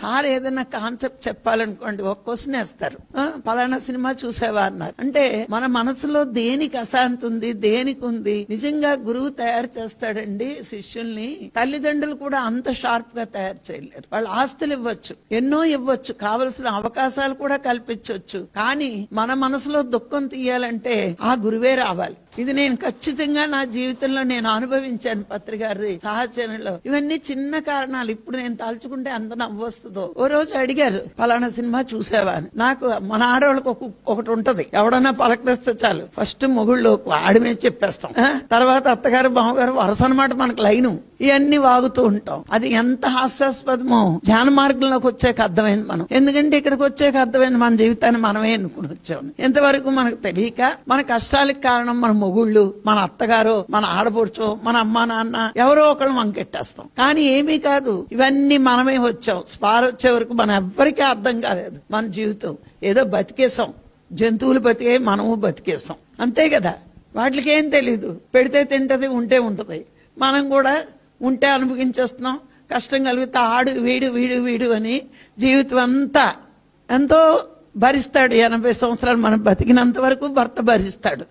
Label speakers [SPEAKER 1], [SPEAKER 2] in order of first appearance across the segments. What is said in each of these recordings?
[SPEAKER 1] Sir ఏదైనా concept చెప్పాలనుకోండి ఒక question వేస్తారు. పలానా సినిమా చూసావా అన్నారు. అంటే మన మనసులో దేనికి అశాంతి ఉంది దేనికి ఉంది? నిజంగా గురువు తయారు చేస్తాడండి శిష్యుల్ని. తల్లిదండ్రులు కూడా అంత షార్ప్గా తయారు చేయలేరు. వాళ్ళు ఆస్తులు ఇవ్వచ్చు ఎన్నో ఇవ్వచ్చు కావలసిన అవకాశాలు కూడా కల్పించవచ్చు. కానీ మన మనసులో దుఃఖం తీయాలంటే ఆ గురువే రావాలి. ఇది నేను ఖచ్చితంగా నా జీవితంలో నేను అనుభవించాను పత్రికారి సహచర్యంలో ఇవన్నీ చిన్న కారణాలు. ఇప్పుడు నేను తలుచుకుంటే అంత నవ్వు వస్తుందో? ఓ రోజు అడిగారు పలానా సినిమా చూసావా? అని. నాకు మన ఆడవాళ్ళకి ఒకటి ఉంటది. ఎవడన్నా పలకరిస్తే చాలు. ఫస్ట్ మొగుళ్ళు ఆడి మీద చెప్పేస్తాం. ఆ? తర్వాత అత్తగారు బావగారు వరస అనమాట మనకు లైను. ఇవన్నీ వాగుతూ ఉంటాం. అది ఎంత హాస్యాస్పదమో. ధ్యాన మార్గంలోకి వచ్చాక అర్థమైంది మనం. ఎందుకంటే ఇక్కడికి వచ్చాక అర్థమైంది మన జీవితాన్ని మనమే అనుకుని వచ్చాము ఇంతవరకు మనకు తెలియక మన కష్టాలకు కారణం మనం మొగుళ్ళు మన అత్తగారో మన ఆడపడుచో మన అమ్మా నాన్న ఎవరో ఒకళ్ళు మనకెట్టేస్తాం కానీ ఏమీ కాదు. ఇవన్నీ మనమే వచ్చాం. స్పార్ వచ్చే వరకు మన ఎవ్వరికీ అర్థం కాలేదు. మన జీవితం. ఏదో బతికేసాం జంతువులు బతికే మనము బతికేసాం అంతే కదా? వాటికి ఏం తెలీదు. పెడితే తింటది ఉంటే ఉంటది. మనం కూడా ఉంటే అనుభవించేస్తున్నాం. కష్టం కలిగితే ఆడు వీడు వీడు వీడు అని జీవితం అంతా ఎంతో భరిస్తాడు. ఎనభై సంవత్సరాలు మనం బతికినంత వరకు భర్త భరిస్తాడు.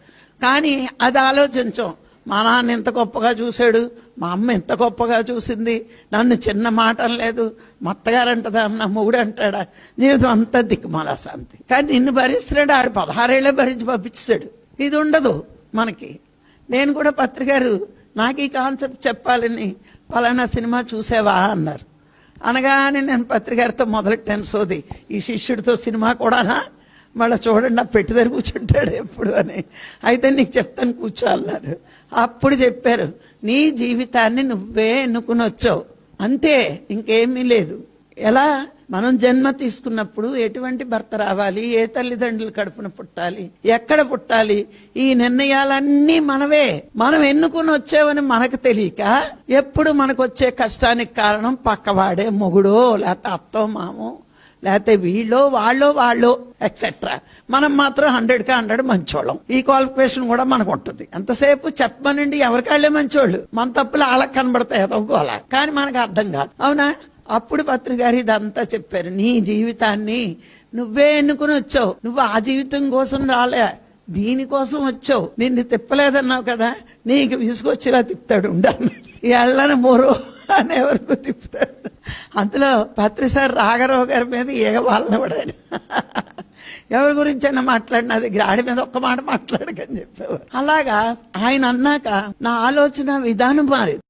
[SPEAKER 1] కానీ అది ఆలోచించం. మా నాన్న ఇంత గొప్పగా చూశాడు మా అమ్మ ఇంత గొప్పగా చూసింది నన్ను చిన్న మాట లేదు మా అత్తగారు అంటదా నా మూడు అంటాడా? జీవితం అంతా దిక్కుమాల శాంతి. కానీ నిన్ను భరిస్తున్నాడు ఆడు పదహారేళ్ళే భరించి పంపించాడు. ఇది ఉండదు మనకి. నేను కూడా పత్రికారు నాకు ఈ కాన్సెప్ట్ చెప్పాలని పలానా సినిమా చూసావా? అన్నారు. అనగానే నేను పత్రికారితో మొదలెట్టాను సోది ఈ శిష్యుడితో సినిమా కూడానా? మళ్ళీ చూడండి నా పెట్టి దగ్గర కూర్చుంటాడు ఎప్పుడు అని. అయితే నీకు చెప్తాను కూర్చో అన్నారు. అప్పుడు చెప్పారు నీ జీవితాన్ని నువ్వే ఎన్నుకుని వచ్చావు అంతే ఇంకేమీ లేదు. ఎలా? మనం జన్మ తీసుకున్నప్పుడు ఎటువంటి భర్త రావాలి? ఏ తల్లిదండ్రులు కడుపున పుట్టాలి? ఎక్కడ పుట్టాలి? ఈ నిర్ణయాలన్నీ మనవే. మనం ఎన్నుకుని వచ్చావని మనకు తెలియక ఎప్పుడు మనకు వచ్చే కష్టానికి కారణం పక్కవాడే మొగుడో లేకపోతే అత్తో మామో. లేకపోతే వీళ్ళో వాళ్ళో వాళ్ళో ఎక్సెట్రా మనం మాత్రం హండ్రెడ్కి హండ్రెడ్ మంచోళ్ళం. ఈ క్వాలిఫికేషన్ కూడా మనకు ఉంటుంది. ఎంతసేపు చెప్పమనండి ఎవరికాళ్ళే మంచోళ్ళు? మన తప్పులు వాళ్ళకి కనబడతాయి ఎదగోలా కానీ మనకు అర్థం కాదు. అవునా? అప్పుడు పత్రికారి ఇదంతా చెప్పారు. నీ జీవితాన్ని నువ్వే ఎన్నుకుని వచ్చావు. నువ్వు ఆ జీవితం కోసం రాలే. దీనికోసం వచ్చావు. నిన్ను తిప్పలేదన్నావు కదా? నీకు విసుగొచ్చేలా తిప్పుతాడు ఉండాలి. ఎళ్ళని మోరు అనే వరకు తిప్పుతాడు. అందులో పత్రిసారి రాఘరావు గారి మీద ఏగ వాళ్ళబడాడు ఎవరి అయినా మాట్లాడిన అది గ్రాడి మీద ఒక్క మాట మాట్లాడకని చెప్పేవారు. అలాగా ఆయన అన్నాక నా ఆలోచన విధానం మారింది.